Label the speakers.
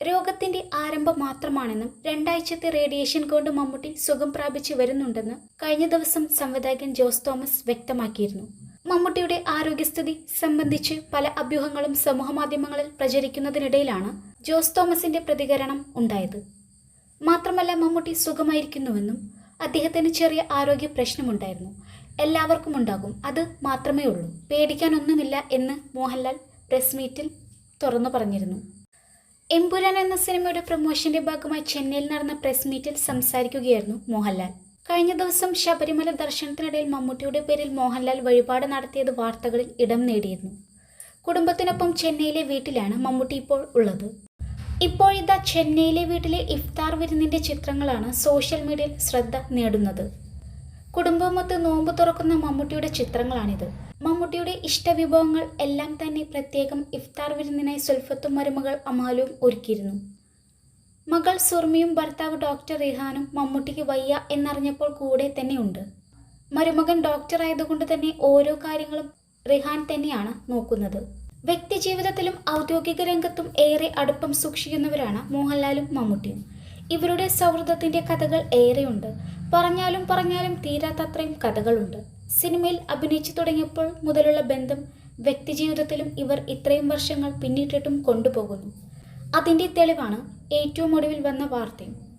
Speaker 1: രോഗത്തിന്റെ ആരംഭം മാത്രമാണെന്നും രണ്ടാഴ്ചത്തെ റേഡിയേഷൻ കൊണ്ട് മമ്മൂട്ടി സുഖം പ്രാപിച്ചു വരുന്നുണ്ടെന്ന് കഴിഞ്ഞ ദിവസം സംവിധായകൻ ജോസ് തോമസ് വ്യക്തമാക്കിയിരുന്നു. മമ്മൂട്ടിയുടെ ആരോഗ്യസ്ഥിതി സംബന്ധിച്ച് പല അഭ്യൂഹങ്ങളും സമൂഹമാധ്യമങ്ങളിൽ പ്രചരിക്കുന്നതിനിടയിലാണ് ജോസ് തോമസിന്റെ പ്രതികരണം ഉണ്ടായത്. മാത്രമല്ല മമ്മൂട്ടി സുഖമായിരിക്കുന്നുവെന്നും അദ്ദേഹത്തിന് ചെറിയ ആരോഗ്യ പ്രശ്നമുണ്ടായിരുന്നു. എല്ലാവർക്കും ഉണ്ടാകും അത് മാത്രമേ ഉള്ളൂ പേടിക്കാനൊന്നുമില്ല എന്ന് മോഹൻലാൽ പ്രസ് മീറ്റിൽ തുറന്നു പറഞ്ഞിരുന്നു. എമ്പുരാൻ എന്ന സിനിമയുടെ പ്രൊമോഷന്റെ ഭാഗമായി ചെന്നൈയിൽ നടന്ന പ്രസ് മീറ്റിൽ സംസാരിക്കുകയായിരുന്നു മോഹൻലാൽ. കഴിഞ്ഞ ദിവസം ശബരിമല ദർശനത്തിനിടയിൽ മമ്മൂട്ടിയുടെ പേരിൽ മോഹൻലാൽ വഴിപാട് നടത്തിയത് വാർത്തകളിൽ ഇടം നേടിയിരുന്നു. കുടുംബത്തിനൊപ്പം ചെന്നൈയിലെ വീട്ടിലാണ് മമ്മൂട്ടി ഇപ്പോൾ ഉള്ളത്. ഇപ്പോഴിതാ ചെന്നൈയിലെ വീട്ടിലെ ഇഫ്താർ വിരുന്നിന്റെ ചിത്രങ്ങളാണ് സോഷ്യൽ മീഡിയയിൽ ശ്രദ്ധ നേടുന്നത്. കുടുംബമൊത്ത് നോമ്പ് തുറക്കുന്ന മമ്മൂട്ടിയുടെ ചിത്രങ്ങളാണിത്. മമ്മൂട്ടിയുടെ ഇഷ്ടവിഭവങ്ങൾ എല്ലാം തന്നെ പ്രത്യേകം ഇഫ്താർ വിരുന്നിനായി സുൽഫത്തും മരുമകൾ അമാലും ഒരുക്കിയിരുന്നു. മകൾ സുർമിയും ഭർത്താവ് ഡോക്ടർ റിഹാനും മമ്മൂട്ടിക്ക് വയ്യ എന്നറിഞ്ഞപ്പോൾ കൂടെ തന്നെയുണ്ട്. മരുമകൻ ഡോക്ടർ ആയതുകൊണ്ട് തന്നെ ഓരോ കാര്യങ്ങളും റിഹാൻ തന്നെയാണ് നോക്കുന്നത്. വ്യക്തിജീവിതത്തിലും ഔദ്യോഗിക രംഗത്തും ഏറെ അടുപ്പം സൂക്ഷിക്കുന്നവരാണ് മോഹൻലാലും മമ്മൂട്ടിയും. ഇവരുടെ സൗഹൃദത്തിന്റെ കഥകൾ ഏറെയുണ്ട്. പറഞ്ഞാലും പറഞ്ഞാലും തീരാത്തത്രയും കഥകളുണ്ട്. സിനിമയിൽ അഭിനയിച്ചു തുടങ്ങിയപ്പോൾ മുതലുള്ള ബന്ധം വ്യക്തിജീവിതത്തിലും ഇവർ ഇത്രയും വർഷങ്ങൾ പിന്നിട്ടിട്ടും കൊണ്ടുപോകുന്നു. അതിന്റെ തെളിവാണ് ഏറ്റവും ഒടുവിൽ വന്ന വാർത്തയും